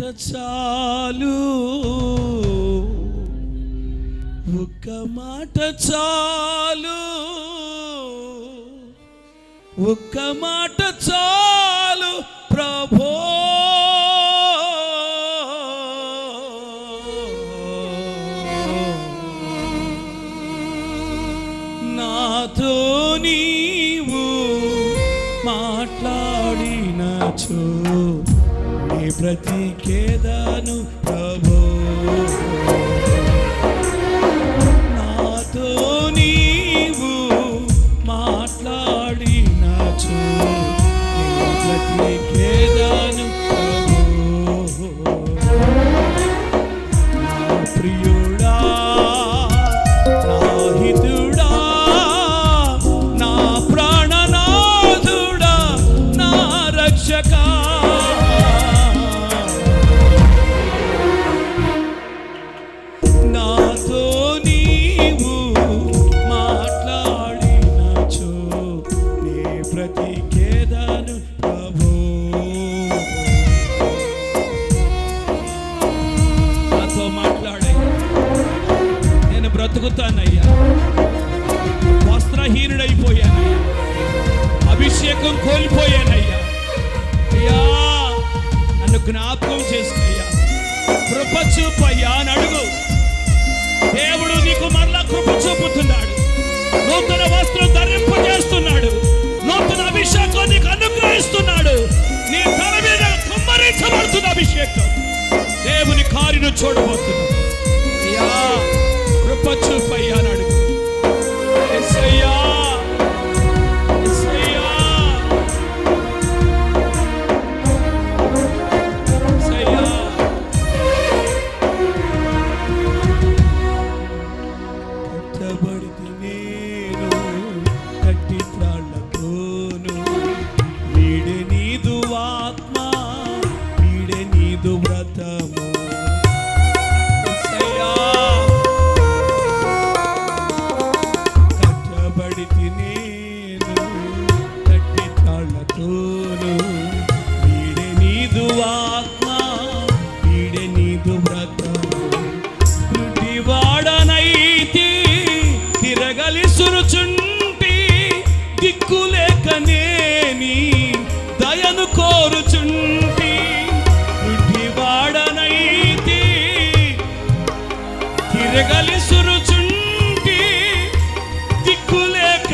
మాట చాలు. ఒక్క మాట చాలు. ఒక్క మాట చాలు ప్రభో. నాతో నీవు మాట్లాడినచో. ప్రతి కేదాను ప్రభో. నీ ప్రతికేదను ప్రభో నాతో మాట్లాడే. నేను బ్రతుకుతానయ్యా. వస్త్రహీనుడైపోయానయ్యా. అభిషేకం కోల్పోయానయ్యా. అయ్యా నన్ను జ్ఞాపకం చేసుకయ్యా. కృప చూపయ్యా అని అడుగు. దేవుడు నీకు మరలా కృప చూపుతున్నాడు. నూతన వస్త్రం ధరింపజేస్తున్నాడు. నూతన నీకు నీ తల మీద దిక్కులేక నేని దయను కోరుచుంటి గుడ్డివాడనైతి తిరగలి సురుచుంటి దిక్కులేక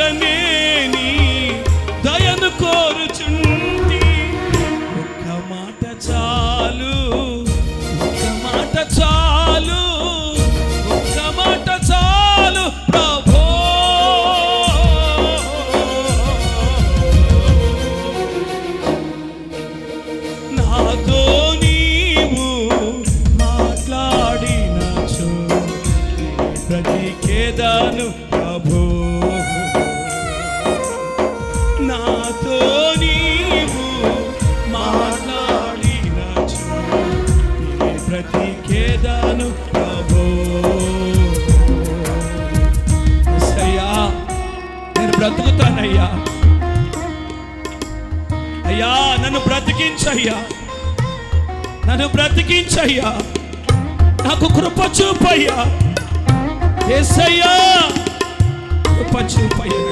బ్రతికించయ్యా నన్ను బ్రతికించయ్యా. నాకు కృప చూపయ్యా. ఏసయ్యా కృప చూపయ్యా.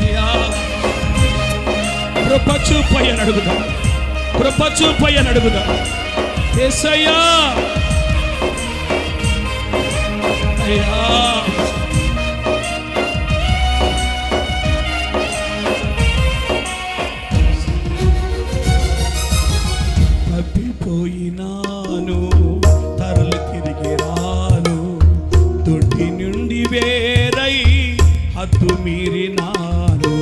అయ్యా. కృప చూపయ్యని అడుగుదా కృప చూపయ్యని అడుగుదా ఏసయ్యా. అయ్యా. పోయినాను తరలు తిరిగి రాను. దొడ్డి నుండి వేరై హద్దు మీరినాను.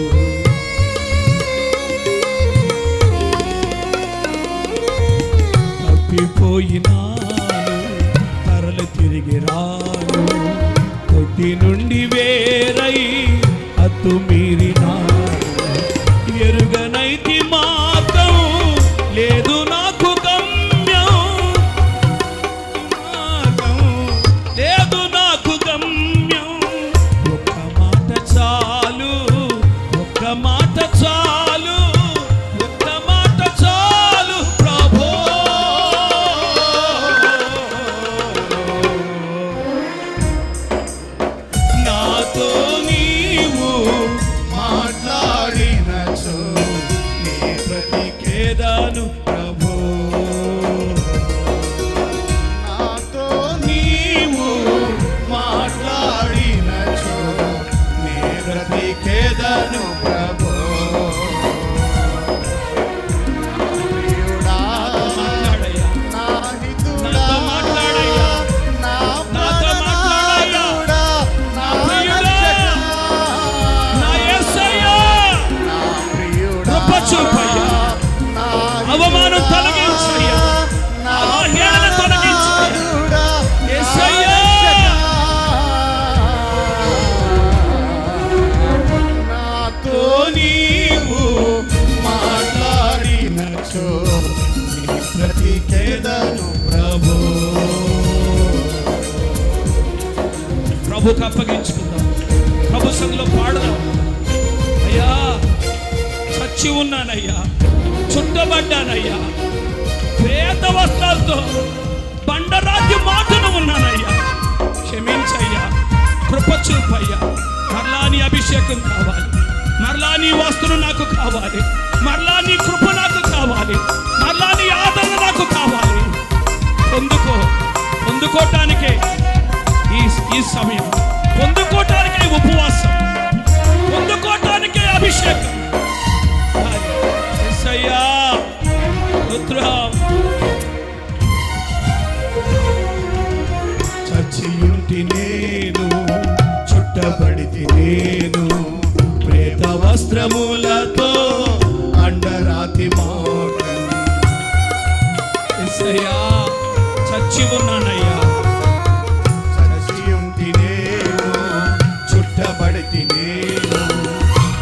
తప్పిపోయినాను తరలు తిరిగి రాను. దొడ్డి నుండి వే ప్రభుకి అప్పగించుకుందాం. ప్రభు సంఘంలో పాడదాం. అయ్యా చచ్చి ఉన్నానయ్యా చుట్టబడ్డానయ్యా పేద వస్త్రాలతో బండరాజ్య మాటను ఉన్నానయ్యా. క్షమించయ్యా కృప చూపయ్యా మరలా నీ అభిషేకం కావాలి. మరలా నీ వస్తువు నాకు కావాలి. మరలా నీ కృప నాకు కావాలి. మరలా నీ ఆదరణ నాకు కావాలి. పొందుకో పొందుకోవటానికే చుట్టబడితి నేను ప్రేత వస్త్రములతో అండరాతి మాట. చచ్చి ఉన్నానయ్యా. చచ్చియుంటి నేను చుట్టబడితి నేను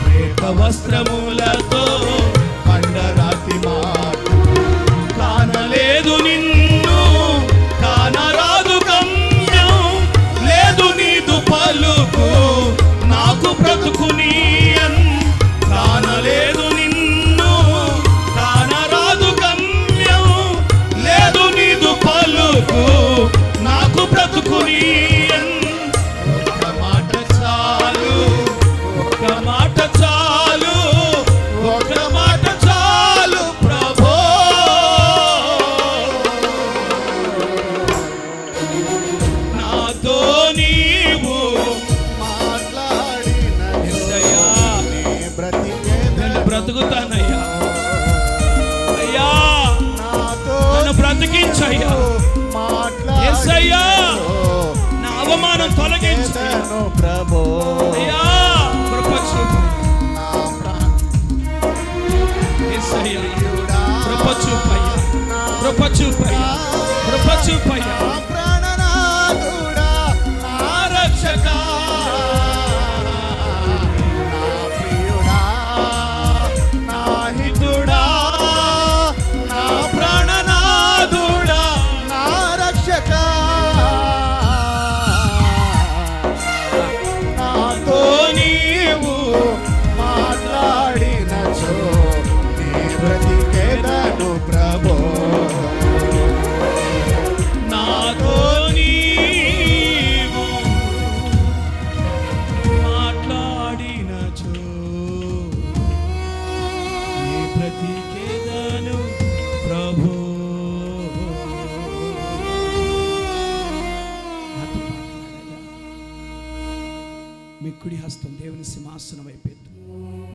ప్రేత వస్త్రములతో అండరాతి మాట. కానలేదు నిన్ను తొలగించయ్యా. బ్రతికించయ్యా నా అవమానం తొలగించను ప్రభో అయ్యా కృప చూపు యేసయ్యా, కృప చూపయ్యా కృప చూపయ్యా కృప చూపయ్యా నాతో